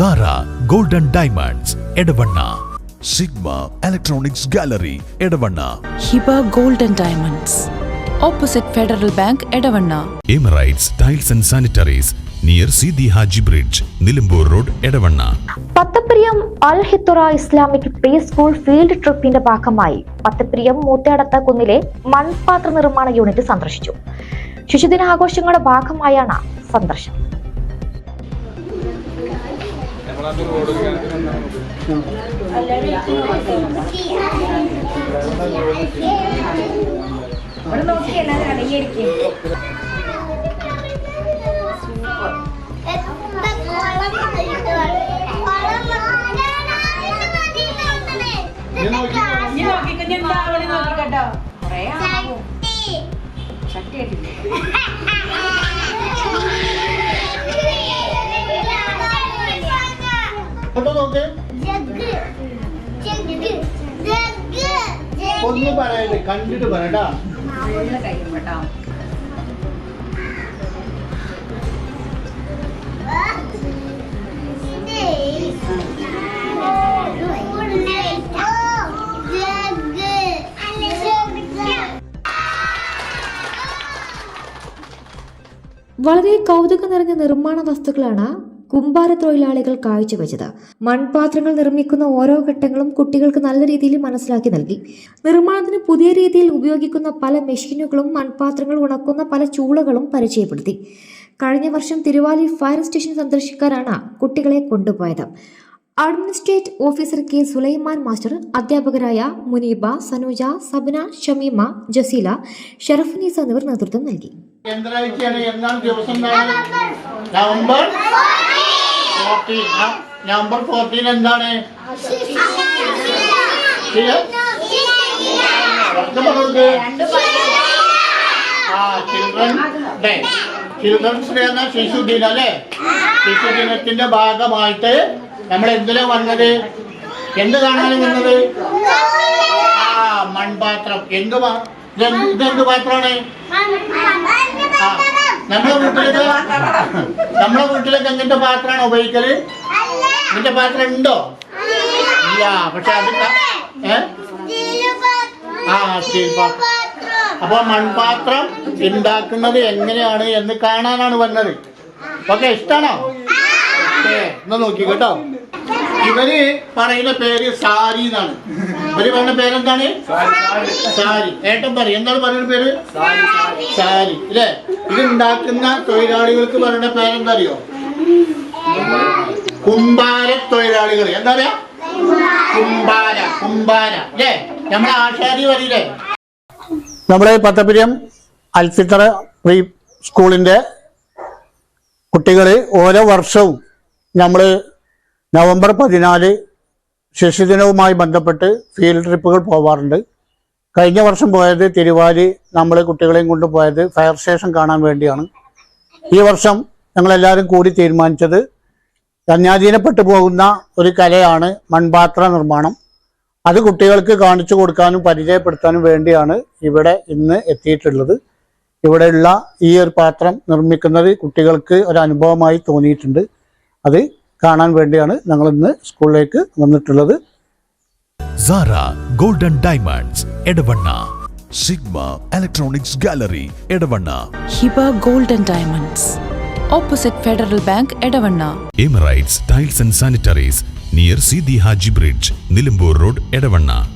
Sara golden diamonds Edavanna Sigma electronics gallery Edavanna Hiba golden diamonds opposite Federal Bank Edavanna Emirates tiles and sanitaries near Sidi Haji bridge Nilambur road Edavanna Pathapiriyam Al Hithura Islamic pre school field ട്രിപ്പിന്റെ ഭാഗമായി പത്തപ്രിയം മൂത്തയടത്ത കുന്നിലെ മൺപാത്ര നിർമ്മാണ unit സന്ദർശിച്ചു. ശിശുദിനാഘോഷങ്ങളുടെ ഭാഗമായാണ് സന്ദർശനം. ഇനി നോക്കിക്കോ, ഇനി എന്താ അവൾ നോക്കിക്കോട്ടോ. കുറേ ആവും. ചട്ടി ഇങ്ങോട്ട് നോക്ക് ഒന്ന് പറയല്ലേ കണ്ടിട്ട് പറയട്ടാ. വളരെ കൗതുകം നിറഞ്ഞ നിർമ്മാണ വസ്തുക്കളാണ് കുമ്പാര തൊഴിലാളികൾ കാഴ്ചവെച്ചത്. മൺപാത്രങ്ങൾ നിർമ്മിക്കുന്ന ഓരോ ഘട്ടങ്ങളും കുട്ടികൾക്ക് നല്ല രീതിയിൽ മനസ്സിലാക്കി നൽകി. നിർമ്മാണത്തിന് പുതിയ രീതിയിൽ ഉപയോഗിക്കുന്ന പല മെഷീനുകളും മൺപാത്രങ്ങൾ ഉണക്കുന്ന പല ചൂളകളും പരിചയപ്പെടുത്തി. കഴിഞ്ഞ വർഷം തിരുവാലി ഫയർ സ്റ്റേഷൻ സന്ദർശിക്കാനാണ് കുട്ടികളെ കൊണ്ടുപോയത്. Administrate officer K. Sulaiman master അധ്യാപകരായ മുനീബ സനൂജ സബന ഷമീമ ജസീല ഷറഫുനീസ എന്നിവർ നേതൃത്വം നൽകി. നവംബർ നവംബർ ഫോർട്ടീൻ എന്താണ്? ചിൽഡ്രൻ ഡേ ചിൽഡ്രൻസ് ഡേ എന്ന ശിശുദിനം അല്ലേ? ശിശുദിനത്തിന്റെ ഭാഗമായിട്ട് നമ്മൾ എന്തിനാ വന്നത്? എന്ത് കാണാനും വന്നത് ആ മൺപാത്രം. എന്ത് ഇതെന്ത് പാത്രമാണ്? ആ നമ്മളെ വീട്ടിലൊക്കെ നമ്മളെ വീട്ടിലൊക്കെ എങ്ങനത്തെ പാത്രമാണ് ഉപയോഗിക്കൽ? എന്റെ പാത്രം ഉണ്ടോ? ഇല്ല പക്ഷെ അത് ഏ? ആ സ്റ്റീൽ പാത്രം. അപ്പൊ മൺപാത്രം ഉണ്ടാക്കുന്നത് എങ്ങനെയാണ് എന്ന് കാണാനാണ് വന്നത്. ഓക്കെ ഇഷ്ടാണോ? എന്നാ നോക്കി കേട്ടോ. ഇവർ പറയുന്ന പേര് സാരി എന്നാണ്. ഇവർ പറയുന്ന പേരെന്താണ്? സാരി. ഏട്ടൻ പറയും. എന്താണ് പറയുന്ന പേര്? സാരി. അല്ലേ ഇത് ഉണ്ടാക്കുന്ന തൊഴിലാളികൾക്ക് പറയുന്ന പേരെന്താ അറിയോ കുമ്പാര തൊഴിലാളികൾ. എന്താ പറയാ? കുമ്പാര. കുമ്പാര. അല്ലേ നമ്മുടെ ആശാരി പറയില്ലേ നമ്മുടെ പത്തപ്പിരിയം അൽഫിത്തറ പ്രീ സ്കൂളിന്റെ കുട്ടികൾ ഓരോ വർഷവും നമ്മൾ നവംബർ പതിനാല് ശിശുദിനവുമായി ബന്ധപ്പെട്ട് ഫീൽഡ് ട്രിപ്പുകൾ പോവാറുണ്ട്. കഴിഞ്ഞ വർഷം പോയത് തിരുവാലി നമ്മൾ കുട്ടികളെയും കൊണ്ട് പോയത് ഫയർ സ്റ്റേഷൻ കാണാൻ വേണ്ടിയാണ്. ഈ വർഷം ഞങ്ങളെല്ലാവരും കൂടി തീരുമാനിച്ചത് കന്യാധീനപ്പെട്ടു പോകുന്ന ഒരു കലയാണ് മൺപാത്ര നിർമ്മാണം. അത് കുട്ടികൾക്ക് കാണിച്ചു കൊടുക്കാനും പരിചയപ്പെടുത്താനും വേണ്ടിയാണ് ഇവിടെ ഇന്ന് എത്തിയിട്ടുള്ളത്. ഇവിടെയുള്ള ഈ ഒരു പാത്രം നിർമ്മിക്കുന്നത് കുട്ടികൾക്ക് ഒരു അനുഭവമായി തോന്നിയിട്ടുണ്ട്. അത് കാണാൻ വേണ്ടിയാണ് ഞങ്ങൾ ഇന്ന് സ്കൂളിലേക്ക് വന്നിട്ടുള്ളത്. Sara golden diamonds Edavanna. Sigma electronics gallery Edavanna. Hiba golden diamonds opposite Federal Bank Edavanna. Emirates tiles and sanitaries near Sidi Haji bridge Nilambur road Edavanna.